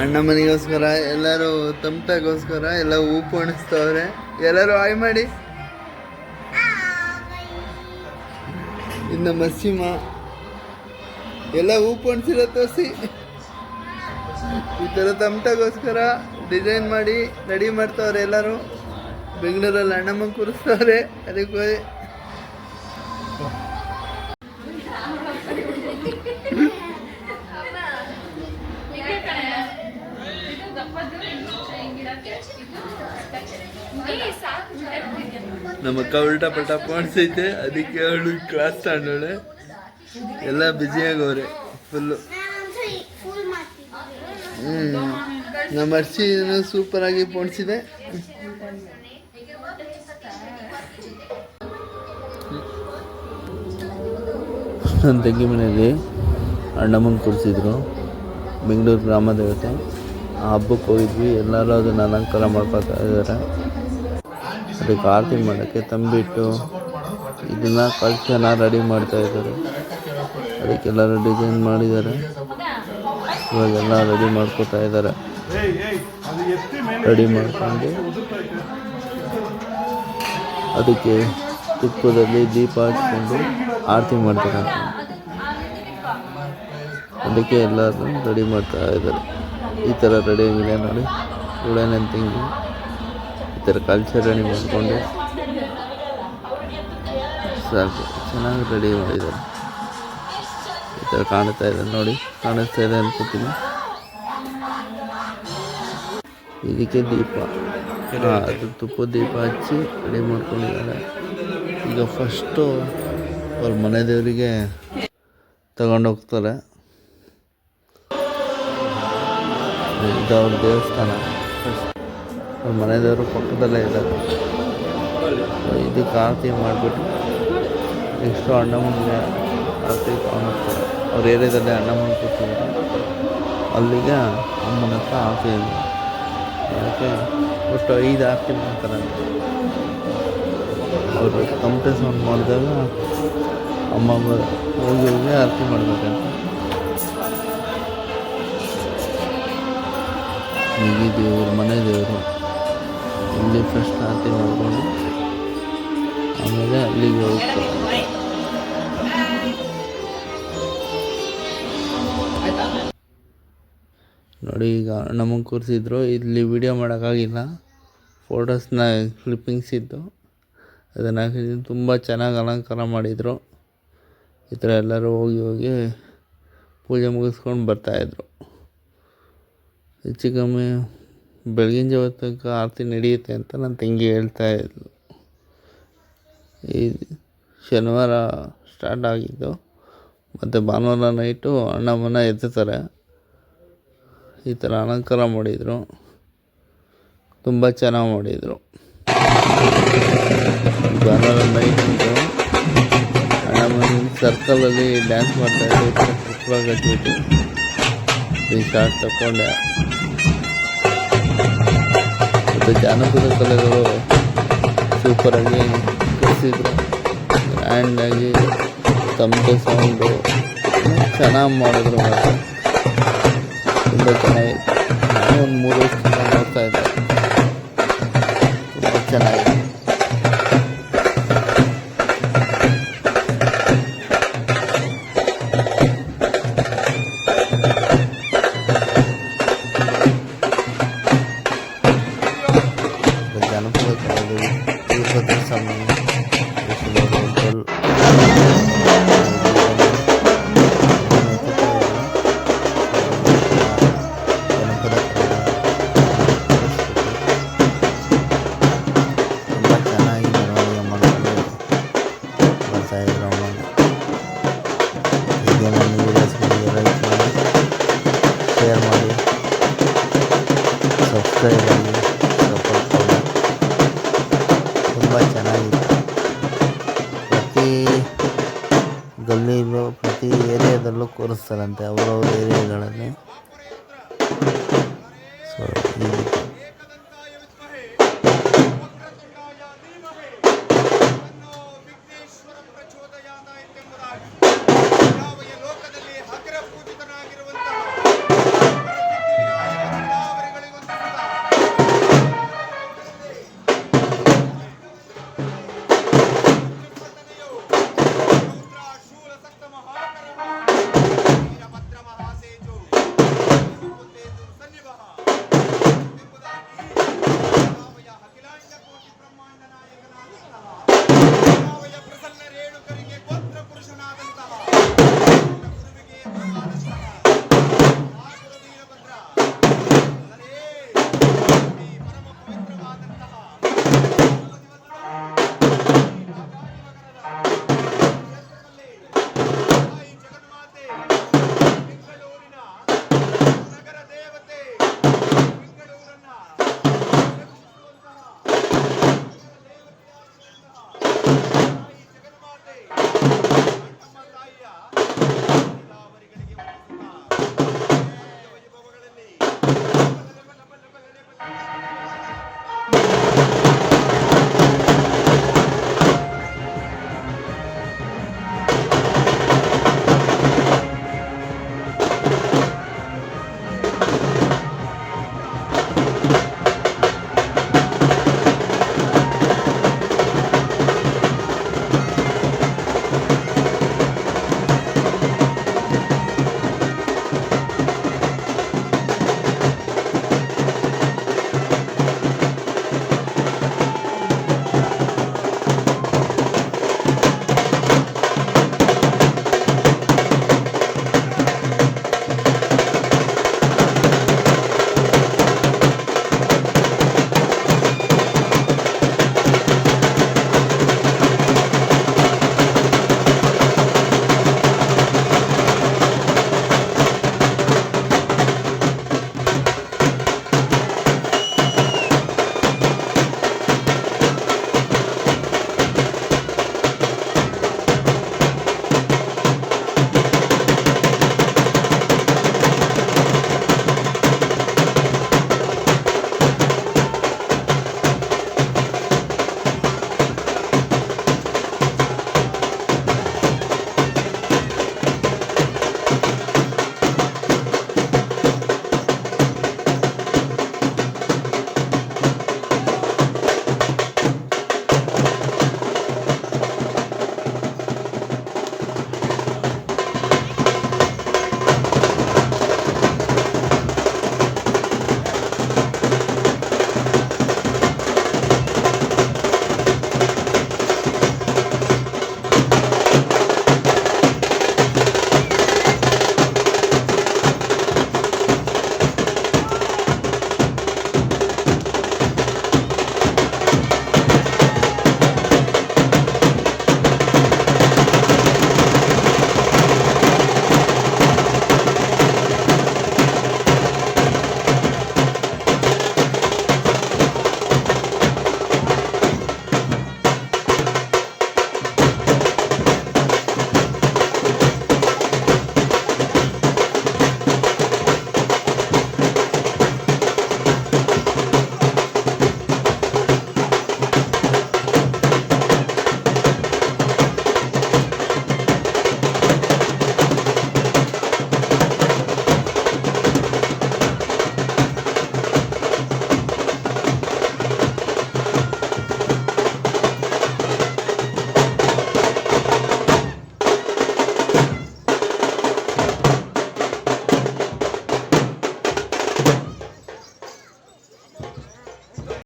ಅಣ್ಣ ಮನೆಗೋಸ್ಕರ, ಎಲ್ಲರೂ ತಮಟಗೋಸ್ಕರ ಎಲ್ಲ ಹೂ ಪೋಣಿಸ್ತವ್ರೆ ಎಲ್ಲರೂ ಆಯ್ ಮಾಡಿ. ಇನ್ನು ಮಸ್ಸಿಮ, ಎಲ್ಲ ಹೂ ಪೋಣಿಸಿರೋ ತೋರಿಸಿ. ಈ ಥರ ತಮಟಗೋಸ್ಕರ ಡಿಸೈನ್ ಮಾಡಿ ರೆಡಿ ಮಾಡ್ತವ್ರೆ ಎಲ್ಲರೂ. ಬೆಂಗಳೂರಲ್ಲಿ ಅಣ್ಣಮ್ಮ ಕೂರಿಸ್ತವ್ರೆ ಅದಕ್ಕೆ ನಮ್ಮ ಅಕ್ಕ ಉಲ್ಟಾ ಪಲ್ಟಾ ಪಾಡ್ಸೈತೆ ಅದಕ್ಕೆ ಅವಳು ಕ್ಲಾಸ್ ತಗೊಂಡವಳೆ. ಎಲ್ಲ ಬ್ಯುಸಿಯಾಗವ್ರೆ ಫುಲ್ಲು ಹ್ಞೂ ನಮ್ಮ ಅರ್ಶಿನೂ ಸೂಪರಾಗಿ ಪೋಣಿಸಿದೆ. ನನ್ನ ತಂಗಿ ಮನೆಯಲ್ಲಿ ಅಣ್ಣಮ್ಮನ ಕೂರಿಸಿದ್ರು, ಬೆಂಗಳೂರು ಗ್ರಾಮ ದೇವತೆ ಹಬ್ಬಕ್ಕೆ ಹೋಗಿದ್ವಿ. ಎಲ್ಲರೂ ಅದನ್ನು ಅಲಂಕಾರ ಮಾಡ್ಕೊತಾ ಇದ್ದಾರೆ. ಅದಕ್ಕೆ ಆರತಿ ಮಾಡೋಕ್ಕೆ ತಂಬಿಟ್ಟು ಇದನ್ನು ಕಲ್ಚನ ರೆಡಿ ಮಾಡ್ತಾ ಇದ್ದಾರೆ. ಅದಕ್ಕೆಲ್ಲರೂ ಡಿಸೈನ್ ಮಾಡಿದ್ದಾರೆ. ಇವಾಗೆಲ್ಲ ರೆಡಿ ಮಾಡ್ಕೋತಾ ಇದ್ದಾರೆ. ರೆಡಿ ಮಾಡ್ಕೊಂಡು ಅದಕ್ಕೆ ತುಪ್ಪದಲ್ಲಿ ದೀಪ ಹಚ್ಕೊಂಡು ಆರತಿ ಮಾಡ್ತಾರೆ. ಅದಕ್ಕೆ ಎಲ್ಲರೂ ರೆಡಿ ಮಾಡ್ತಾ ಇದ್ದಾರೆ. ಈ ಥರ ರೆಡಿ ಆಗಿದೆ ನೋಡಿ. ನನ್ನ ತಂಗಿ ಈ ಥರ ಕಲ್ಚರ್ ರೆಡಿ ಮಾಡಿಕೊಂಡು. ಸಾಕು. ಚೆನ್ನಾಗಿ ರೆಡಿ ಮಾಡಿದ್ದಾರೆ. ಈ ಥರ ಕಾಣ್ತಾ ಇದೆ ನೋಡಿ. ಕಾಣಿಸ್ತಾ ಇದೆ ಅನ್ಕೋತೀನಿ. ಇದಕ್ಕೆ ದೀಪ. ಅದು ತುಪ್ಪದ ದೀಪ ಹಚ್ಚಿ ರೆಡಿ ಮಾಡ್ಕೊಂಡಿದ್ದಾರೆ. ಈಗ ಫಸ್ಟು ಅವ್ರ ಮನೆ ದೇವರಿಗೆ ತಗೊಂಡೋಗ್ತಾರೆ ಇದು ದೇವಸ್ಥಾನ. ಅವ್ರ ಮನೆದೇವರು ಪಕ್ಕದಲ್ಲೇ ಇದ್ದಾರೆ ಇದು ಆರತಿ ಮಾಡಿಬಿಟ್ಟು ನೆಕ್ಸ್ಟು ಅಣ್ಣಮ್ಮನಿಗೆ ಆರತಿ ಕಾಣಿಸ್ತಾರೆ ಅವ್ರ ಏರಿಯಾದಲ್ಲಿ ಅಣ್ಣಮ್ಮನ ಕೂತಿದ್ದಾರೆ. ಅಲ್ಲಿಗೆ ಅಮ್ಮನ ಹತ್ರ ಆರತಿ ಇದೆ. ಅದಕ್ಕೆ ಒಟ್ಟು ಐದು ಆರತಿ ಮಾಡ್ತಾರೆ. ಅವರು ಕಂಪ್ಲೇಸ್ ಮಾಡಿದಾಗ ಅಮ್ಮ ಹೋಗಿ ಹೋಗಿ ಆರತಿ ಮಾಡ್ಬೇಕಂತ. ಹೀಗೆ ದೇವರು, ಮನೆ ದೇವರು. ಇಲ್ಲಿ ಫಸ್ಟ್ ಆರತಿ ಮಾಡಿಕೊಂಡು ಆಮೇಲೆ ಅಲ್ಲಿಗೆ ಹೋಗ್ತಾರೆ ನೋಡಿ ಈಗ ನಮಗೆ ಕೂರಿಸಿದ್ರು. ಇಲ್ಲಿ ವಿಡಿಯೋ ಮಾಡೋಕ್ಕಾಗಿಲ್ಲ. ಫೋಟೋಸ್ನ ಕ್ಲಿಪ್ಪಿಂಗ್ಸ್ ಇತ್ತು ಅದನ್ನು ತುಂಬ ಚೆನ್ನಾಗಿ ಅಲಂಕಾರ ಮಾಡಿದರು. ಈ ಥರ ಎಲ್ಲರೂ ಹೋಗಿ ಹೋಗಿ ಪೂಜೆ ಮುಗಿಸ್ಕೊಂಡು ಬರ್ತಾಯಿದ್ರು ಹೆಚ್ಚು ಕಮ್ಮಿ ಬೆಳಗಿನ ಜಾವ ತನಕ ಆರತಿ ನಡೆಯುತ್ತೆ ಅಂತ ನನ್ನ ತಂಗಿ ಹೇಳ್ತಾ ಇದ್ಲು. ಈ ಶನಿವಾರ ಸ್ಟಾರ್ಟ್ ಆಗಿದ್ದು, ಮತ್ತು ಭಾನುವಾರ ನೈಟು ಅಣ್ಣಮ್ಮನ ಎತ್ತುತ್ತಾರೆ ಈ ಥರ ಅಲಂಕಾರ ಮಾಡಿದರು. ತುಂಬ ಚೆನ್ನಾಗಿ ಮಾಡಿದರು. ಭಾನುವಾರ ನೈಟ್ ಅಣ್ಣ ಸರ್ಕಲಲ್ಲಿ ಡ್ಯಾನ್ಸ್ ಮಾಡ್ತಾಯಿದ್ದೆ ಪುಷ್ಪ ಕಟ್ಬಿಟ್ಟು ಈ ಶಾರ್ಟ್ ತಗೊಂಡೆ ಮತ್ತು ಜಾನಪದ ಕಲೆಗಳು ಸೂಪರಾಗಿ ಕಲಿಸಿದ್ರು ಗ್ರ್ಯಾಂಡಾಗಿ ತಮ್ಮದೇ ಸೌಂಡು ಚೆನ್ನಾಗಿ ಮಾಡಿದ್ರು ಮಾತ್ರ. ತುಂಬ ಚೆನ್ನಾಗಿತ್ತು. ನಾನು ಒಂದು ಮೂರು ವರ್ಷದಿಂದ ನೋಡ್ತಾ ತುಂಬ ಚೆನ್ನಾಗಿದೆ. ಸಪೋರ್ಟ್ ಮಾಡಿ ತುಂಬ ಚೆನ್ನಾಗಿತ್ತು ಪ್ರತಿ ಗಲ್ಲಿಲೂ ಪ್ರತಿ ಏರಿಯಾದಲ್ಲೂ ಕೂರಿಸ್ತಾರಂತೆ. ಅವರವ್ರ ಏರಿಯಾಗಳಲ್ಲಿ